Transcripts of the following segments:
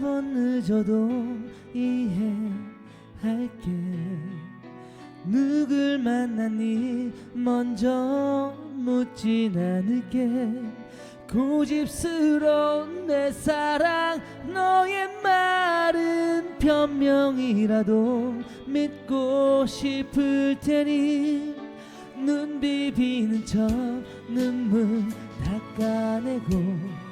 번 늦어도 이해할게. 누굴 만났니 먼저 묻진 않을게. 고집스러운 내 사랑 너의 말은 변명이라도 믿고 싶을 테니. 눈 비비는 척 눈물 닦아내고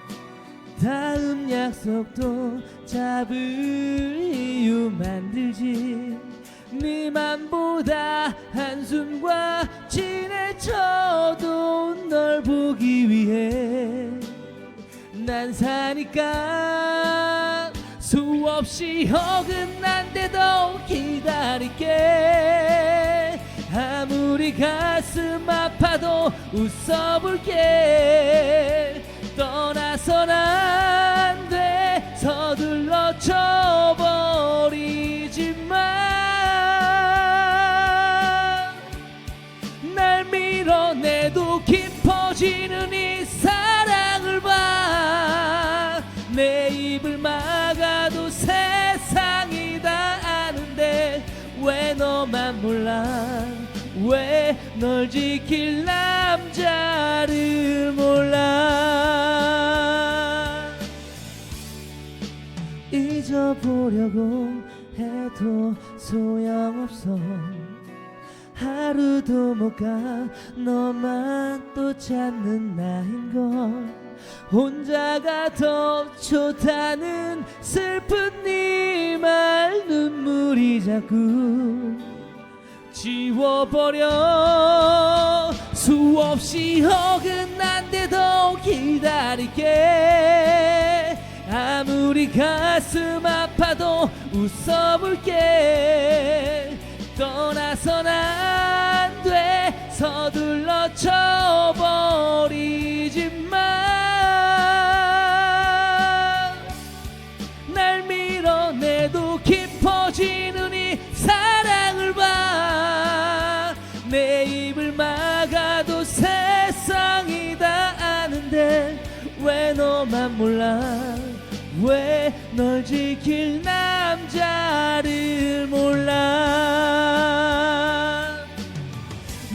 다음 약속도 잡을 이유 만들지. 네 맘보다 한숨과 친해져도 널 보기 위해. 난 사니까 수없이 어긋난데도 기다릴게. 아무리 가슴 아파도 웃어볼게 떠나선 안 돼. 서둘러 쳐버리지 마 날 밀어내도 깊어지는 이 사랑을 봐. 내 입을 막아도 세상이 다 아는데 왜 너만 몰라? 왜 널 지킬 남자를 몰라 잊어보려고 해도 소용없어. 하루도 못 가 너만 또 찾는 나인걸. 혼자가 더 좋다는 슬픈 네말 눈물이 자꾸 지워버려. 수없이 어긋난데도 기다릴게 아무리 가슴 아파도 웃어볼게. 떠나선 안돼. 서둘러 쳐버리지 마 날 밀어내도 깊어지는 이 사랑을 봐내 입을 막아도 세상이 다 아는데 왜 너만 몰라 왜 널 지킬 남자를 몰라?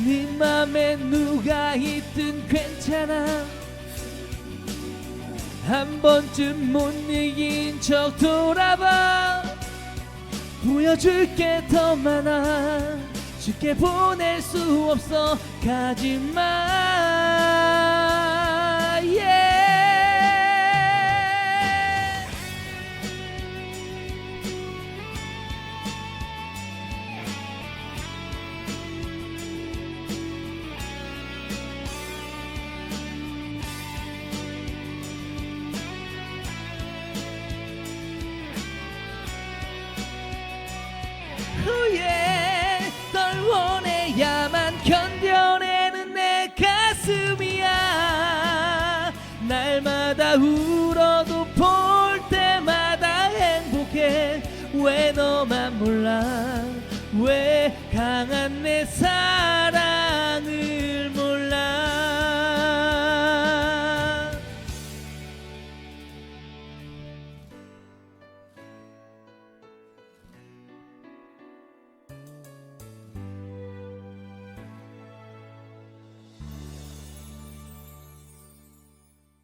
네 맘에 누가 있든 괜찮아. 한 번쯤 못 이긴 척 돌아봐. 보여줄 게 더 많아. 쉽게 보낼 수 없어. 가지마 후에 널 원해야만 견뎌내는 내 가슴이야. 날마다 울어도 볼 때마다 행복해. 왜 너만 몰라? 왜 강한 내 사랑